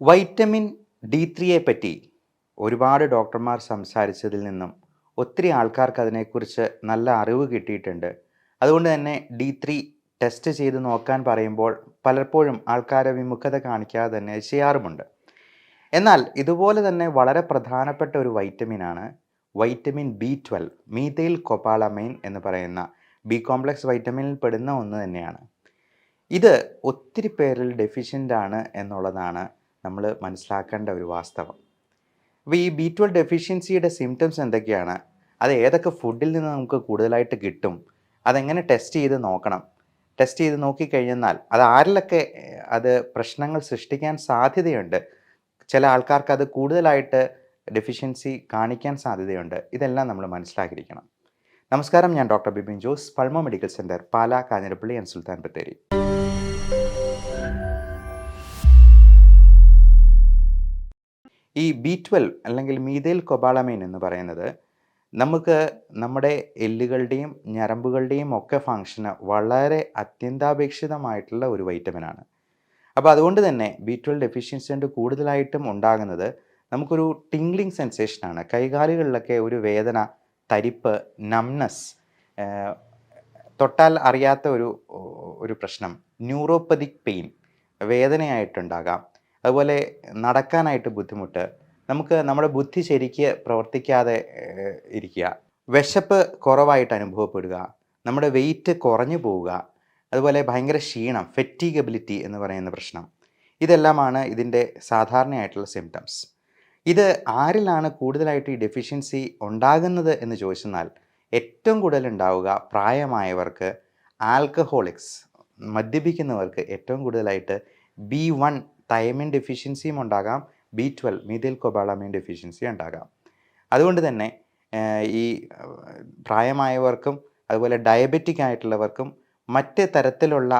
Vitamin D ത്രീയെ പറ്റി ഒരുപാട് ഡോക്ടർമാർ സംസാരിച്ചതിൽ നിന്നും ഒത്തിരി ആൾക്കാർക്ക് അതിനെക്കുറിച്ച് നല്ല അറിവ് കിട്ടിയിട്ടുണ്ട്. അതുകൊണ്ട് തന്നെ ഡി ത്രീ ടെസ്റ്റ് ചെയ്ത് നോക്കാൻ പറയുമ്പോൾ പലപ്പോഴും ആൾക്കാരെ വിമുഖത കാണിക്കാതെ തന്നെ ചെയ്യാറുമുണ്ട്. എന്നാൽ ഇതുപോലെ തന്നെ വളരെ പ്രധാനപ്പെട്ട ഒരു വൈറ്റമിനാണ് വൈറ്റമിൻ ബി ട്വൽവ് മീതയിൽ കൊപ്പാളമൈൻ എന്ന് പറയുന്ന ബി കോംപ്ലക്സ് വൈറ്റമിനിൽ പെടുന്ന ഒന്ന് തന്നെയാണ്. ഇത് ഒത്തിരി പേരിൽ ഡെഫിഷ്യന്റ് ആണ് എന്നുള്ളതാണ് നമ്മൾ മനസ്സിലാക്കേണ്ട ഒരു വാസ്തവം. അപ്പോൾ ഈ ബി ട്വൽവ് ഡെഫിഷ്യൻസിയുടെ സിംറ്റംസ് എന്തൊക്കെയാണ്? അത് ഏതൊക്കെ ഫുഡിൽ നിന്ന് നമുക്ക് കൂടുതലായിട്ട് കിട്ടും? അതെങ്ങനെ ടെസ്റ്റ് ചെയ്ത് നോക്കണം? ടെസ്റ്റ് ചെയ്ത് നോക്കിക്കഴിഞ്ഞാൽ അത് ആരിലൊക്കെ അത് പ്രശ്നങ്ങൾ സൃഷ്ടിക്കാൻ സാധ്യതയുണ്ട്? ചില ആൾക്കാർക്ക് അത് കൂടുതലായിട്ട് ഡെഫിഷ്യൻസി കാണിക്കാൻ സാധ്യതയുണ്ട്. ഇതെല്ലാം നമ്മൾ മനസ്സിലാക്കിയിരിക്കണം. നമസ്കാരം ഞാൻ doctor Bibin Jose pulmo medical centre Pala Kanjirappally and Sultan Bathery. ഈ ബി ട്വൽവ് അല്ലെങ്കിൽ മീതേൽ കൊബാളമൈൻ എന്ന് പറയുന്നത് നമുക്ക് നമ്മുടെ എല്ലുകളുടെയും ഞരമ്പുകളുടെയും ഒക്കെ ഫങ്ഷന് വളരെ അത്യന്താപേക്ഷിതമായിട്ടുള്ള ഒരു വൈറ്റമിനാണ് അപ്പോൾ അതുകൊണ്ട് തന്നെ ബി ട്വൽവ് ഡെഫിഷ്യൻസി കൊണ്ട് കൂടുതലായിട്ടും ഉണ്ടാകുന്നത് നമുക്കൊരു ടിംഗ്ലിംഗ് സെൻസേഷനാണ് കൈകാലുകളിലൊക്കെ ഒരു വേദന തരിപ്പ് നംനസ് തൊട്ടാൽ അറിയാത്ത ഒരു ഒരു പ്രശ്നം ന്യൂറോപ്പതിക് പെയിൻ വേദനയായിട്ടുണ്ടാകാം. അതുപോലെ നടക്കാനായിട്ട് ബുദ്ധിമുട്ട്. നമുക്ക് നമ്മുടെ ബുദ്ധി ശരിക്ക് പ്രവർത്തിക്കാതെ ഇരിക്കുക. വിശപ്പ് കുറവായിട്ട് അനുഭവപ്പെടുക. നമ്മുടെ വെയിറ്റ് കുറഞ്ഞു പോവുക. അതുപോലെ ഭയങ്കര ക്ഷീണം ഫെറ്റീഗബിലിറ്റി എന്ന് പറയുന്ന പ്രശ്നം. ഇതെല്ലാമാണ് ഇതിന്റെ സാധാരണയായിട്ടുള്ള സിംറ്റംസ് ഇത് ആരിലാണ് കൂടുതലായിട്ട് ഈ ഡെഫിഷ്യൻസി ഉണ്ടാകുന്നത് എന്ന് ചോദിച്ചെന്നാൽ ഏറ്റവും കൂടുതൽ ഉണ്ടാവുക പ്രായമായവർക്ക് ആൽക്കഹോളിക്സ് മദ്യപിക്കുന്നവർക്ക് ഏറ്റവും കൂടുതലായിട്ട് ബി വൺ തൈമിൻ ഡെഫിഷ്യൻസിയും ഉണ്ടാകാം. B twelve methylcobalamin deficiency ഉണ്ടാകാം. അതുകൊണ്ട് തന്നെ ഈ പ്രായമായവർക്കും അതുപോലെ ഡയബറ്റിക് ആയിട്ടുള്ളവർക്കും മറ്റ് തരത്തിലുള്ള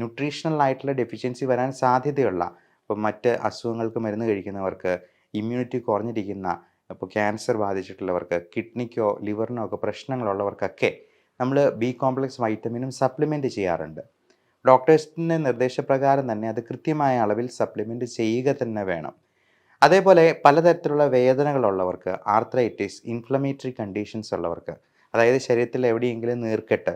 ന്യൂട്രീഷണൽ ആയിട്ടുള്ള ഡെഫിഷ്യൻസി വരാൻ സാധ്യതയുള്ള ഇപ്പം മറ്റ് അസുഖങ്ങൾക്ക് മരുന്ന് കഴിക്കുന്നവർക്ക് ഇമ്മ്യൂണിറ്റി കുറഞ്ഞിരിക്കുന്ന ഇപ്പോൾ ക്യാൻസർ ബാധിച്ചിട്ടുള്ളവർക്ക് കിഡ്നിക്കോ ലിവറിനോ ഒക്കെ പ്രശ്നങ്ങളുള്ളവർക്കൊക്കെ നമ്മൾ ബി കോംപ്ലക്സ് വൈറ്റമിനും സപ്ലിമെന്റ് ചെയ്യാറുണ്ട്. ഡോക്ടേഴ്സിന്റെ നിർദ്ദേശപ്രകാരം തന്നെ അത് കൃത്യമായ അളവിൽ സപ്ലിമെന്റ് ചെയ്യുക തന്നെ വേണം. അതേപോലെ പലതരത്തിലുള്ള വേദനകളുള്ളവർക്ക് ആർത്രൈറ്റിസ് ഇൻഫ്ലമേറ്ററി കണ്ടീഷൻസ് ഉള്ളവർക്ക് അതായത് ശരീരത്തിൽ എവിടെയെങ്കിലും നീർക്കെട്ട്